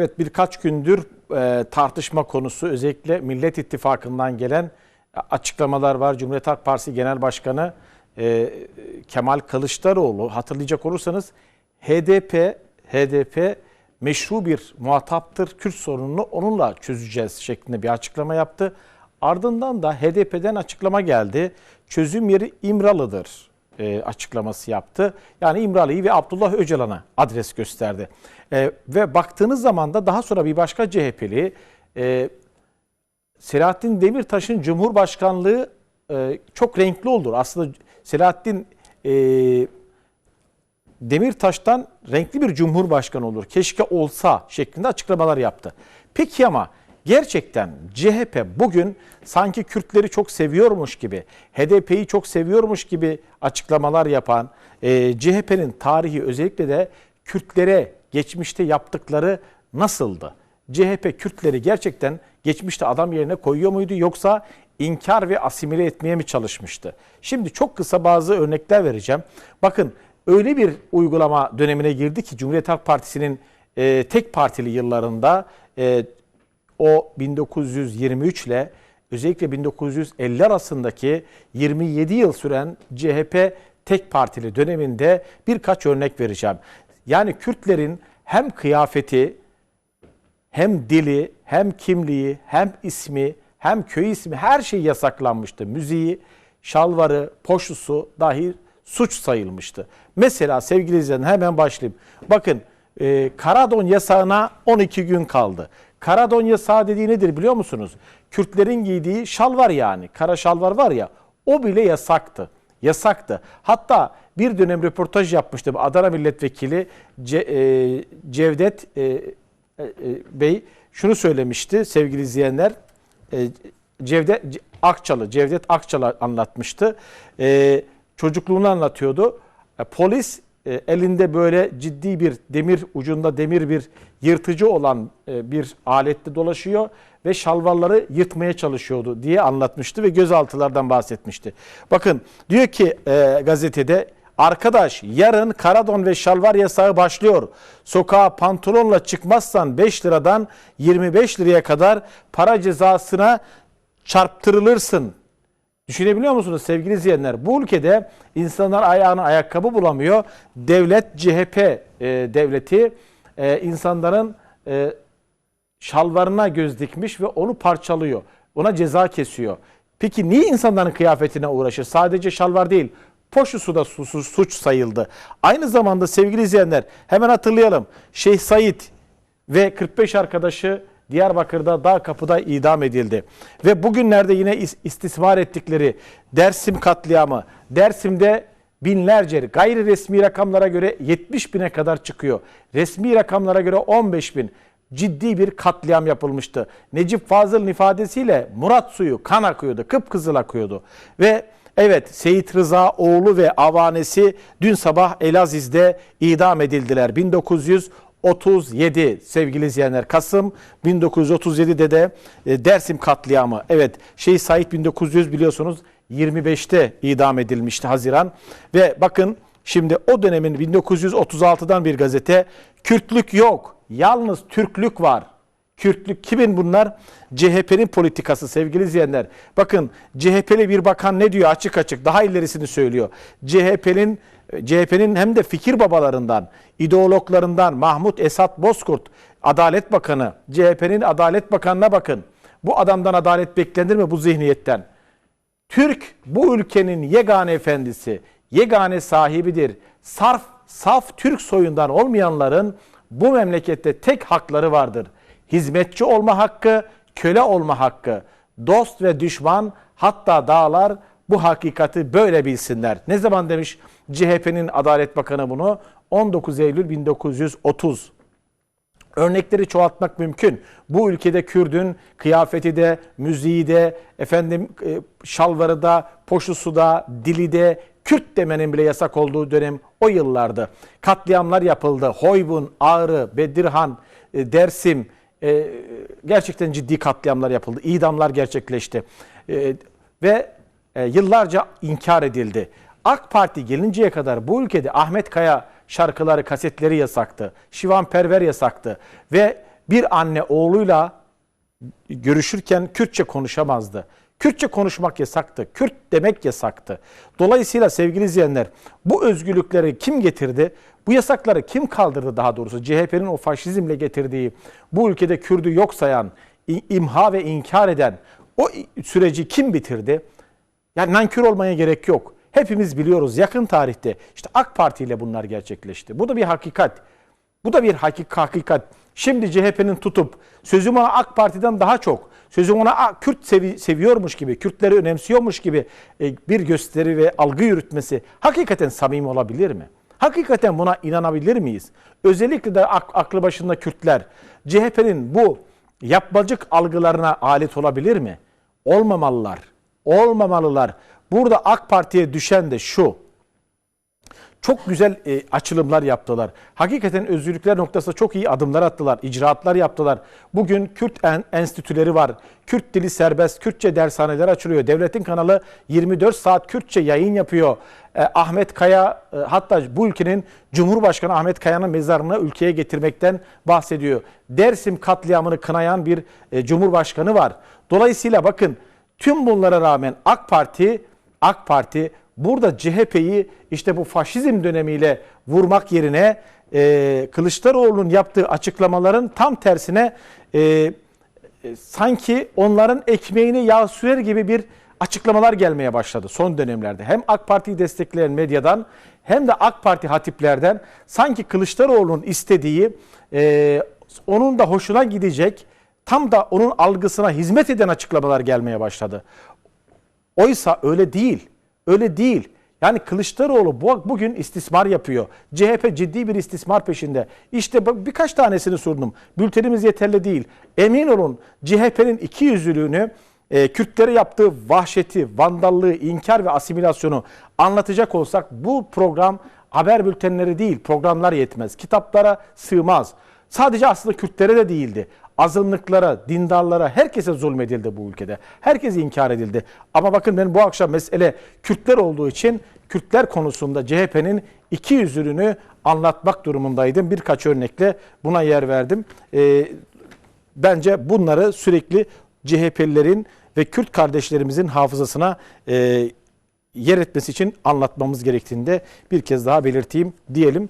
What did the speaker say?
Evet birkaç gündür e, tartışma konusu özellikle Millet İttifakı'ndan gelen açıklamalar var. Cumhuriyet Halk Partisi Genel Başkanı e, Kemal Kılıçdaroğlu hatırlayacak olursanız HDP HDP meşru bir muhataptır. Kürt sorununu onunla çözeceğiz şeklinde bir açıklama yaptı. Ardından da HDP'den açıklama geldi. Çözüm yeri İmralı'dır e, açıklaması yaptı. Yani İmralı'yı ve Abdullah Öcalan'a adres gösterdi. E, ve baktığınız zaman da daha sonra bir başka CHP'li e, Selahattin Demirtaş'ın Cumhurbaşkanlığı e, çok renkli olur. Aslında Selahattin e, Demirtaş'tan renkli bir cumhurbaşkanı olur. Keşke olsa şeklinde açıklamalar yaptı. Peki ama gerçekten CHP bugün sanki Kürtleri çok seviyormuş gibi, HDP'yi çok seviyormuş gibi açıklamalar yapan e, CHP'nin tarihi özellikle de Kürtlere geçmişte yaptıkları nasıldı? CHP Kürtleri gerçekten geçmişte adam yerine koyuyor muydu yoksa inkar ve asimile etmeye mi çalışmıştı? Şimdi çok kısa bazı örnekler vereceğim. Bakın öyle bir uygulama dönemine girdi ki Cumhuriyet Halk Partisi'nin e, tek partili yıllarında e, o 1923 ile özellikle 1950 arasındaki 27 yıl süren CHP tek partili döneminde birkaç örnek vereceğim. Yani Kürtlerin hem kıyafeti hem dili, hem kimliği, hem ismi, hem köy ismi her şey yasaklanmıştı. Müziği, şalvarı, poşusu dahi suç sayılmıştı. Mesela sevgili izleyenler hemen başlayayım. Bakın e, Karadon yasağına 12 gün kaldı. Karadon yasağı dediği nedir biliyor musunuz? Kürtlerin giydiği şalvar yani. Kara şalvar var ya o bile yasaktı. Yasaktı. Hatta bir dönem röportaj yapmıştım Adana Milletvekili Ce, e, Cevdet e, e, Bey şunu söylemişti sevgili izleyenler. E, Cevdet Akçalı, Cevdet Akçalı anlatmıştı. E, çocukluğunu anlatıyordu. E, polis e, elinde böyle ciddi bir demir ucunda demir bir yırtıcı olan e, bir alette dolaşıyor ve şalvarları yırtmaya çalışıyordu diye anlatmıştı ve gözaltılardan bahsetmişti. Bakın diyor ki e, gazetede Arkadaş yarın karadon ve şalvar yasağı başlıyor. Sokağa pantolonla çıkmazsan 5 liradan 25 liraya kadar para cezasına çarptırılırsın. Düşünebiliyor musunuz sevgili izleyenler? Bu ülkede insanlar ayağına ayakkabı bulamıyor. Devlet CHP e, devleti e, insanların e, şalvarına göz dikmiş ve onu parçalıyor. Ona ceza kesiyor. Peki niye insanların kıyafetine uğraşır? Sadece şalvar değil. Poşusu da suç, suç sayıldı. Aynı zamanda sevgili izleyenler hemen hatırlayalım. Şeyh Said ve 45 arkadaşı Diyarbakır'da dağ kapıda idam edildi. Ve bugünlerde yine istismar ettikleri Dersim katliamı. Dersim'de binlerce gayri resmi rakamlara göre 70 bine kadar çıkıyor. Resmi rakamlara göre 15 bin ciddi bir katliam yapılmıştı. Necip Fazıl'ın ifadesiyle Murat suyu kan akıyordu, kıpkızıl akıyordu. Ve evet Seyit Rıza oğlu ve avanesi dün sabah Elaziz'de idam edildiler. 1900 37 sevgili izleyenler Kasım 1937'de de e, Dersim katliamı. Evet şey Said 1900 biliyorsunuz 25'te idam edilmişti Haziran ve bakın şimdi o dönemin 1936'dan bir gazete Kürtlük yok yalnız Türklük var. Kürtlük kimin bunlar? CHP'nin politikası sevgili izleyenler. Bakın CHP'li bir bakan ne diyor açık açık daha ilerisini söylüyor. CHP'nin CHP'nin hem de fikir babalarından, ideologlarından Mahmut Esat Bozkurt, Adalet Bakanı, CHP'nin Adalet Bakanı'na bakın. Bu adamdan adalet beklenir mi bu zihniyetten? Türk bu ülkenin yegane efendisi, yegane sahibidir. Sarf, saf Türk soyundan olmayanların bu memlekette tek hakları vardır. Hizmetçi olma hakkı, köle olma hakkı. Dost ve düşman hatta dağlar bu hakikati böyle bilsinler. Ne zaman demiş CHP'nin Adalet Bakanı bunu? 19 Eylül 1930. Örnekleri çoğaltmak mümkün. Bu ülkede Kürdün kıyafeti de, müziği de, efendim e, şalvarı da, poşusu da, dili de, Kürt demenin bile yasak olduğu dönem o yıllardı. Katliamlar yapıldı. Hoybun, Ağrı, Bedirhan, e, Dersim, e, gerçekten ciddi katliamlar yapıldı. İdamlar gerçekleşti. Ve yıllarca inkar edildi. AK Parti gelinceye kadar bu ülkede Ahmet Kaya şarkıları, kasetleri yasaktı. Şivan Perver yasaktı. Ve bir anne oğluyla görüşürken Kürtçe konuşamazdı. Kürtçe konuşmak yasaktı. Kürt demek yasaktı. Dolayısıyla sevgili izleyenler bu özgürlükleri kim getirdi? Bu yasakları kim kaldırdı daha doğrusu? CHP'nin o faşizmle getirdiği bu ülkede Kürdü yok sayan, imha ve inkar eden o süreci kim bitirdi? Yani nankör olmaya gerek yok. Hepimiz biliyoruz yakın tarihte işte AK Parti ile bunlar gerçekleşti. Bu da bir hakikat. Bu da bir hakik hakikat. Şimdi CHP'nin tutup sözüm ona AK Parti'den daha çok, sözüm ona Kürt sevi- seviyormuş gibi, Kürtleri önemsiyormuş gibi e, bir gösteri ve algı yürütmesi hakikaten samimi olabilir mi? Hakikaten buna inanabilir miyiz? Özellikle de ak- aklı başında Kürtler CHP'nin bu yapmacık algılarına alet olabilir mi? Olmamalılar. Olmamalılar. Burada AK Parti'ye düşen de şu. Çok güzel e, açılımlar yaptılar. Hakikaten özgürlükler noktasında çok iyi adımlar attılar, icraatlar yaptılar. Bugün Kürt en, enstitüleri var. Kürt dili serbest, Kürtçe dershaneler açılıyor. Devletin kanalı 24 saat Kürtçe yayın yapıyor. E, Ahmet Kaya e, hatta bu ülkenin Cumhurbaşkanı Ahmet Kaya'nın mezarını ülkeye getirmekten bahsediyor. Dersim katliamını kınayan bir e, Cumhurbaşkanı var. Dolayısıyla bakın tüm bunlara rağmen AK Parti AK Parti burada CHP'yi işte bu faşizm dönemiyle vurmak yerine e, Kılıçdaroğlu'nun yaptığı açıklamaların tam tersine e, e, sanki onların ekmeğini yağ sürer gibi bir açıklamalar gelmeye başladı son dönemlerde. Hem AK Parti'yi destekleyen medyadan hem de AK Parti hatiplerden sanki Kılıçdaroğlu'nun istediği e, onun da hoşuna gidecek tam da onun algısına hizmet eden açıklamalar gelmeye başladı. Oysa öyle değil. Öyle değil. Yani Kılıçdaroğlu bu, bugün istismar yapıyor. CHP ciddi bir istismar peşinde. İşte birkaç tanesini sordum. Bültenimiz yeterli değil. Emin olun CHP'nin iki yüzlülüğünü e, Kürtlere yaptığı vahşeti, vandallığı, inkar ve asimilasyonu anlatacak olsak bu program haber bültenleri değil, programlar yetmez. Kitaplara sığmaz. Sadece aslında Kürtlere de değildi. Azınlıklara, dindarlara, herkese zulmedildi bu ülkede. Herkes inkar edildi. Ama bakın ben bu akşam mesele Kürtler olduğu için Kürtler konusunda CHP'nin iki yüzlülüğünü anlatmak durumundaydım. Birkaç örnekle buna yer verdim. Ee, bence bunları sürekli CHP'lilerin ve Kürt kardeşlerimizin hafızasına e, yer etmesi için anlatmamız gerektiğini de bir kez daha belirteyim diyelim.